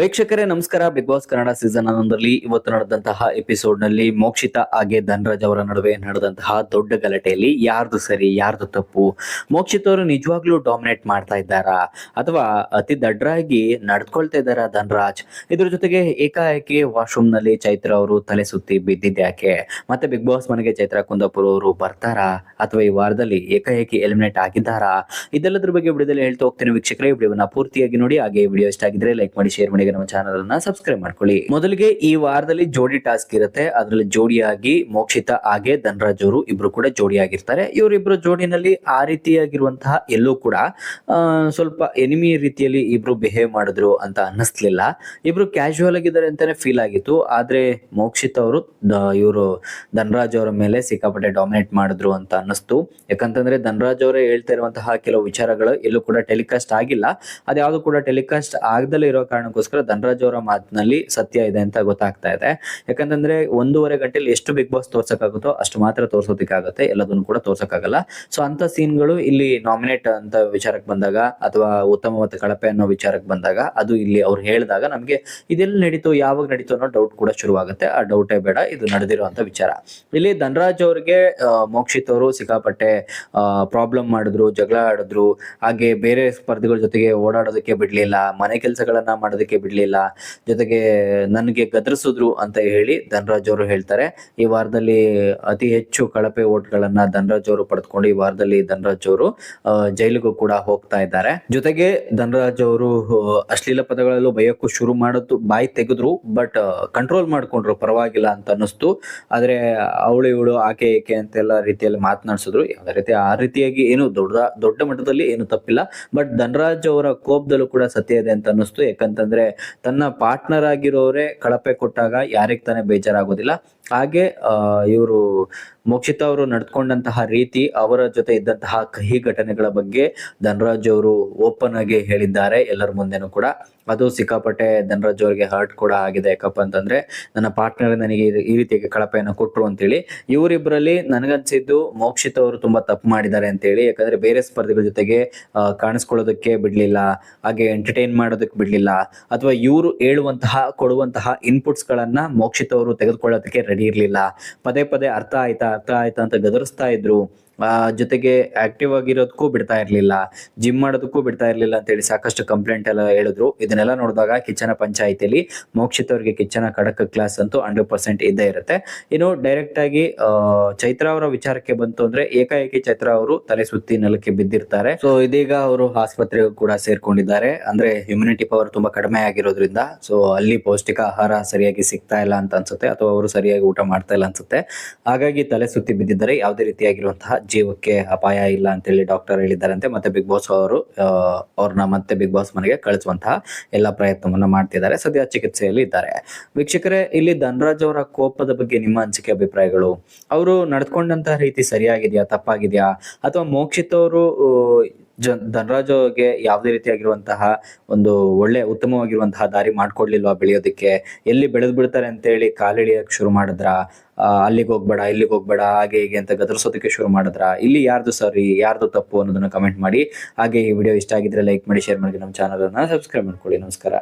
ವೀಕ್ಷಕರೇ, ನಮಸ್ಕಾರ. Big boss Kannada season ಹನ್ನೊಂದರಲ್ಲಿ ಇವತ್ತು ನಡೆದಂತಹ ಎಪಿಸೋಡ್ನಲ್ಲಿ ಮೋಕ್ಷಿತಾ ಹಾಗೆ ಧನರಾಜ್ ಅವರ ನಡುವೆ ನಡೆದಂತಹ ದೊಡ್ಡ ಗಲಾಟೆಯಲ್ಲಿ ಯಾರ್ದು ಸರಿ, ಯಾರ್ದು ತಪ್ಪು, ಮೋಕ್ಷಿತ ಅವರು ನಿಜವಾಗ್ಲೂ ಡಾಮಿನೇಟ್ ಮಾಡ್ತಾ ಇದ್ದಾರಾ ಅಥವಾ ಅತಿ ದಡ್ಡರಾಗಿ ನಡ್ಕೊಳ್ತಾ ಇದ್ದಾರಾ ಧನರಾಜ್? ಇದ್ರ ಜೊತೆಗೆ ಏಕಾಏಕಿ ವಾಶ್ರೂಮ್ನಲ್ಲಿ ಚೈತ್ರ ಅವರು ತಲೆ ಸುತ್ತಿ ಬಿದ್ದಿದ್ಯಾಕೆ ಮತ್ತೆ ಬಿಗ್ ಬಾಸ್ ಮನೆಗೆ ಚೈತ್ರ ಕುಂದಾಪುರ ಅವರು ಬರ್ತಾರಾ? ಅಥವಾ ಈ ವಾರದಲ್ಲಿ ಏಕಾಏಕಿ ಎಲಿಮಿನೇಟ್ ಆಗಿದ್ದಾರಾ? ಇದೆಲ್ಲದ್ರ ಬಗ್ಗೆ ವಿಡಿಯೋದಲ್ಲಿ ಹೇಳ್ತಾ ಹೋಗ್ತೇನೆ. ವೀಕ್ಷಕರೇ ವಿಡಿಯೋನ ಪೂರ್ತಿಯಾಗಿ ನೋಡಿ. ಹಾಗೆ ವಿಡಿಯೋ ಇಷ್ಟ ಆಗಿದ್ರೆ ಲೈಕ್ ಮಾಡಿ, ಶೇರ್ ಮಾಡಿ. ಹಾಗೆ ನಮ್ಮ ಚಾನಲ್ ಅನ್ನ ಸಬ್ಸ್ಕ್ರೈಬ್ ಮಾಡ್ಕೊಳ್ಳಿ. ಮೊದಲಿಗೆ ಈ ವಾರದಲ್ಲಿ ಜೋಡಿ ಟಾಸ್ಕ್ ಇರುತ್ತೆ. ಅದರಲ್ಲಿ ಜೋಡಿಯಾಗಿ ಮೋಕ್ಷಿತ ಹಾಗೆ ಧನರಾಜ್ ಅವರು ಇಬ್ರು ಕೂಡ ಜೋಡಿಯಾಗಿರ್ತಾರೆ. ಇವರಿಬ್ರು ಜೋಡಿನಲ್ಲಿ ಆ ರೀತಿಯಾಗಿರುವಂತಹ ಎಲ್ಲೂ ಕೂಡ ಸ್ವಲ್ಪ ಎನಿಮಿ ರೀತಿಯಲ್ಲಿ ಇಬ್ರು ಬಿಹೇವ್ ಮಾಡಿದ್ರು ಅಂತ ಅನ್ನಿಸ್ಲಿಲ್ಲ. ಇಬ್ರು ಕ್ಯಾಶುವಲ್ ಆಗಿದ್ದಾರೆ ಅಂತಾನೆ ಫೀಲ್ ಆಗಿತ್ತು. ಆದ್ರೆ ಮೋಕ್ಷಿತ ಅವರು ಇವರು ಧನರಾಜ್ ಅವರ ಮೇಲೆ ಸಿಕ್ಕಾಪಟ್ಟೆ ಡಾಮಿನೇಟ್ ಮಾಡಿದ್ರು ಅಂತ ಅನ್ನಿಸ್ತು. ಯಾಕಂತಂದ್ರೆ ಧನರಾಜ್ ಅವರೇ ಹೇಳ್ತಾ ಇರುವಂತಹ ಕೆಲವು ವಿಚಾರಗಳು ಎಲ್ಲೂ ಕೂಡ ಟೆಲಿಕಾಸ್ಟ್ ಆಗಿಲ್ಲ. ಅದ್ಯಾವುದು ಕೂಡ ಟೆಲಿಕಾಸ್ಟ್ ಆಗದಲ್ಲೇ ಇರೋ ಕಾರಣಕ್ಕೋಸ್ಕರ ಧನರಾಜ್ ಅವರ ಮಾತಿನಲ್ಲಿ ಸತ್ಯ ಇದೆ ಅಂತ ಗೊತ್ತಾಗ್ತಾ ಇದೆ. ಯಾಕಂತಂದ್ರೆ ಒಂದೂವರೆ ಗಂಟೆಲಿ ಎಷ್ಟು ಬಿಗ್ ಬಾಸ್ ತೋರ್ಸಕ್ಕಾಗುತ್ತೋ ಅಷ್ಟು ಮಾತ್ರ ತೋರ್ಸೋದಕ್ಕಾಗುತ್ತೆ. ಎಲ್ಲದನ್ನು ಕೂಡ ತೋರ್ಸಕ್ಕಾಗಲ್ಲ. ಸೊ ಅಂತ ಸೀನ್ಗಳು ಇಲ್ಲಿ ನಾಮಿನೇಟ್ ಅಂತ ವಿಚಾರಕ್ಕೆ ಬಂದಾಗ ಅಥವಾ ಉತ್ತಮ ಮತ್ತು ಕಳಪೆ ಅನ್ನೋ ವಿಚಾರಕ್ಕೆ ಬಂದಾಗ ಅದು ಇಲ್ಲಿ ಅವ್ರು ಹೇಳಿದಾಗ ನಮಗೆ ಇದೆಲ್ಲ ನಡೀತು, ಯಾವಾಗ ನಡೀತು ಅನ್ನೋ ಡೌಟ್ ಕೂಡ ಶುರುವಾಗುತ್ತೆ. ಆ ಡೌಟೇ ಬೇಡ, ಇದು ನಡೆದಿರುವಂತ ವಿಚಾರ. ಇಲ್ಲಿ ಧನರಾಜ್ ಅವ್ರಿಗೆ ಮೋಕ್ಷಿತ್ ಅವರು ಸಿಕ್ಕಾಪಟ್ಟೆ ಪ್ರಾಬ್ಲಮ್ ಮಾಡಿದ್ರು, ಜಗಳ ಆಡಿದ್ರು. ಹಾಗೆ ಬೇರೆ ಸ್ಪರ್ಧಿಗಳ ಜೊತೆಗೆ ಓಡಾಡೋದಕ್ಕೆ ಬಿಡ್ಲಿಲ್ಲ. ಮನೆ ಕೆಲಸಗಳನ್ನ ಮಾಡೋದಕ್ಕೆ ಬಿಡ್ಲಿಲ್ಲ. ಜೊತೆಗೆ ನನಗೆ ಗದರಿಸಿದ್ರು ಅಂತ ಹೇಳಿ ಧನರಾಜ್ ಅವರು ಹೇಳ್ತಾರೆ. ಈ ವಾರದಲ್ಲಿ ಅತಿ ಹೆಚ್ಚು ಕಳಪೆ ಓಟ್ಗಳನ್ನ ಧನರಾಜ್ ಅವರು ಪಡೆದುಕೊಂಡು ಈ ವಾರದಲ್ಲಿ ಧನರಾಜ್ ಅವರು ಜೈಲಿಗೂ ಕೂಡ ಹೋಗ್ತಾ ಇದ್ದಾರೆ. ಜೊತೆಗೆ ಧನರಾಜ್ ಅವರು ಅಶ್ಲೀಲ ಪದಗಳಲ್ಲೂ ಬಯಕ್ಕೂ ಶುರು ಮಾಡೋದು, ಬಾಯಿ ತೆಗೆದ್ರು, ಬಟ್ ಕಂಟ್ರೋಲ್ ಮಾಡ್ಕೊಂಡ್ರು ಪರವಾಗಿಲ್ಲ ಅಂತ ಅನ್ನಿಸ್ತು. ಆದ್ರೆ ಅವಳು ಇವಳು ಆಕೆ ಏಕೆ ಅಂತೆಲ್ಲ ರೀತಿಯಲ್ಲಿ ಮಾತನಾಡಿಸಿದ್ರು. ಯಾವುದೇ ರೀತಿ ಆ ರೀತಿಯಾಗಿ ಏನು ದೊಡ್ಡ ದೊಡ್ಡ ಮಟ್ಟದಲ್ಲಿ ಏನು ತಪ್ಪಿಲ್ಲ. ಬಟ್ ಧನರಾಜ್ ಅವರ ಕೋಪದಲ್ಲೂ ಕೂಡ ಸತ್ಯ ಇದೆ ಅಂತ ಅನ್ನಿಸ್ತು. ಯಾಕಂತಂದ್ರೆ ತನ್ನ ಪಾರ್ಟ್ನರ್ ಆಗಿರೋರೇ ಕಳಪೆ ಕೊಟ್ಟಾಗ ಯಾರಿಗೆ ತಾನೇ ಬೇಜಾರಾಗೋದಿಲ್ಲ. ಹಾಗೆ ಇವರು ಮೋಕ್ಷಿತ ಅವರು ನಡ್ಕೊಂಡಂತಹ ರೀತಿ ಅವರ ಜೊತೆ ಇದ್ದಂತಹ ಕಹಿ ಘಟನೆಗಳ ಬಗ್ಗೆ ಧನರಾಜ್ ಅವರು ಓಪನ್ ಆಗಿ ಹೇಳಿದ್ದಾರೆ. ಎಲ್ಲರ ಮುಂದೆನೂ ಕೂಡ. ಅದು ಸಿಕ್ಕಾಪಟ್ಟೆ ಧನರಾಜ್ ಅವರಿಗೆ ಹರ್ಟ್ ಕೂಡ ಆಗಿದೆ. ಯಾಕಪ್ಪ ಅಂತಂದ್ರೆ, ನನ್ನ ಪಾರ್ಟ್ನರ್ ನನಗೆ ಈ- ರೀತಿಯಾಗಿ ಕಳಪೆಯನ್ನು ಕೊಟ್ರು ಅಂತೇಳಿ ಇವರಿಬ್ಬರಲ್ಲಿ ನನಗನ್ಸಿದ್ದು ಮೋಕ್ಷಿತ ಅವರು ತುಂಬಾ ತಪ್ಪು ಮಾಡಿದ್ದಾರೆ ಅಂತೇಳಿ. ಯಾಕಂದ್ರೆ ಬೇರೆ ಸ್ಪರ್ಧಿಗಳ ಜೊತೆಗೆ ಕಾಣಿಸ್ಕೊಳ್ಳೋದಕ್ಕೆ ಬಿಡ್ಲಿಲ್ಲ, ಹಾಗೆ ಎಂಟರ್ಟೈನ್ ಮಾಡೋದಕ್ಕೆ ಬಿಡ್ಲಿಲ್ಲ, ಅಥವಾ ಇವರು ಹೇಳುವಂತಹ, ಕೊಡುವಂತಹ ಇನ್ಪುಟ್ಸ್ ಗಳನ್ನ ಮೋಕ್ಷಿತ ಅವರು ತೆಗೆದುಕೊಳ್ಳೋದಕ್ಕೆ ರೆಡಿ ಇರ್ಲಿಲ್ಲ. ಪದೇ ಪದೇ ಅರ್ಥ ಆಯ್ತಾ ಅರ್ಥ ಆಯ್ತಾ ಅಂತ ಗದರಿಸ್ತಾ ಇದ್ರು. ಜೊತೆಗೆ ಆಕ್ಟಿವ್ ಆಗಿರೋದಕ್ಕೂ ಬಿಡ್ತಾ ಇರ್ಲಿಲ್ಲ ಜಿಮ್ ಮಾಡೋದಕ್ಕೂ ಬಿಡ್ತಾ ಇರ್ಲಿಲ್ಲ ಅಂತೇಳಿ ಸಾಕಷ್ಟು ಕಂಪ್ಲೇಂಟ್ ಎಲ್ಲ ಹೇಳಿದ್ರು. ಇದನ್ನೆಲ್ಲ ನೋಡಿದಾಗ ಕಿಚ್ಚನ ಪಂಚಾಯಿತಿಯಲ್ಲಿ ಮೋಕ್ಷಿತ ಅವರಿಗೆ ಕಿಚ್ಚನ ಖಡಕ್ ಕ್ಲಾಸ್ ಅಂತೂ ಹಂಡ್ರೆಡ್ ಪರ್ಸೆಂಟ್ ಇದ್ದೇ ಇರುತ್ತೆ. ಇನ್ನು ಡೈರೆಕ್ಟ್ ಆಗಿ ಚೈತ್ರ ಅವರ ವಿಚಾರಕ್ಕೆ ಬಂತು ಅಂದ್ರೆ ಏಕಾಏಕಿ ಚೈತ್ರ ಅವರು ತಲೆ ಸುತ್ತಿ ನೆಲಕ್ಕೆ ಬಿದ್ದಿರ್ತಾರೆ. ಸೊ ಇದೀಗ ಅವರು ಆಸ್ಪತ್ರೆಗೂ ಕೂಡ ಸೇರ್ಕೊಂಡಿದ್ದಾರೆ. ಅಂದ್ರೆ ಇಮ್ಯುನಿಟಿ ಪವರ್ ತುಂಬಾ ಕಡಿಮೆ ಆಗಿರೋದ್ರಿಂದ ಸೊ ಅಲ್ಲಿ ಪೌಷ್ಟಿಕ ಆಹಾರ ಸರಿಯಾಗಿ ಸಿಗ್ತಾ ಇಲ್ಲ ಅಂತ ಅನ್ಸುತ್ತೆ, ಅಥವಾ ಅವರು ಸರಿಯಾಗಿ ಊಟ ಮಾಡ್ತಾ ಇಲ್ಲ ಅನ್ಸುತ್ತೆ. ಹಾಗಾಗಿ ತಲೆ ಸುತ್ತಿ ಬಿದ್ದಿದ್ದಾರೆ, ಯಾವುದೇ ರೀತಿಯಾಗಿರುವಂತಹ ಜೀವಕ್ಕೆ ಅಪಾಯ ಇಲ್ಲ ಅಂತೇಳಿ ಡಾಕ್ಟರ್ ಹೇಳಿದ್ದಾರಂತೆ. ಮತ್ತೆ ಬಿಗ್ ಬಾಸ್ ಅವರು ಅವ್ರನ್ನ ಮತ್ತೆ ಬಿಗ್ ಬಾಸ್ ಮನೆಗೆ ಕಳಿಸುವಂತಹ ಎಲ್ಲ ಪ್ರಯತ್ನವನ್ನು ಮಾಡ್ತಿದ್ದಾರೆ. ಸದ್ಯ ಚಿಕಿತ್ಸೆಯಲ್ಲಿ ಇದ್ದಾರೆ. ವೀಕ್ಷಕರೇ, ಇಲ್ಲಿ ಧನರಾಜ್ ಅವರ ಕೋಪದ ಬಗ್ಗೆ ನಿಮ್ಮ ಅನಿಸಿಕೆ, ಅಭಿಪ್ರಾಯಗಳು? ಅವರು ನಡ್ಕೊಂಡಂತಹ ರೀತಿ ಸರಿಯಾಗಿದೆಯಾ, ತಪ್ಪಾಗಿದೆಯಾ? ಅಥವಾ ಮೋಕ್ಷಿತ್ ಅವರು ಜ ಧನರಾಜ್ ಅವ್ರಿಗೆ ಯಾವುದೇ ರೀತಿಯಾಗಿರುವಂತಹ ಒಂದು ಒಳ್ಳೆ ಉತ್ತಮವಾಗಿರುವಂತಹ ದಾರಿ ಮಾಡ್ಕೊಡ್ಲಿಲ್ವಾ ಬೆಳೆಯೋದಕ್ಕೆ? ಎಲ್ಲಿ ಬೆಳೆದು ಬಿಡ್ತಾರೆ ಅಂತೇಳಿ ಕಾಲಿಳಿಯಕ್ಕೆ ಶುರು ಮಾಡಿದ್ರ? ಅಲ್ಲಿಗೆ ಹೋಗ್ಬೇಡ, ಇಲ್ಲಿಗೆ ಹೋಗ್ಬೇಡ, ಹಾಗೆ ಹೀಗೆ ಅಂತ ಗದರ್ಸೋದಕ್ಕೆ ಶುರು ಮಾಡಿದ್ರ? ಇಲ್ಲಿ ಯಾರ್ದು ಸರಿ ಯಾರ್ದು ತಪ್ಪು ಅನ್ನೋದನ್ನ ಕಮೆಂಟ್ ಮಾಡಿ. ಹಾಗೆ ಈ ವಿಡಿಯೋ ಇಷ್ಟ ಆಗಿದ್ರೆ ಲೈಕ್ ಮಾಡಿ ಶೇರ್ ಮಾಡಿ, ನಮ್ಮ ಚಾನಲ್ ಅನ್ನ ಸಬ್ಸ್ಕ್ರೈಬ್ ಮಾಡ್ಕೊಳ್ಳಿ. ನಮಸ್ಕಾರ.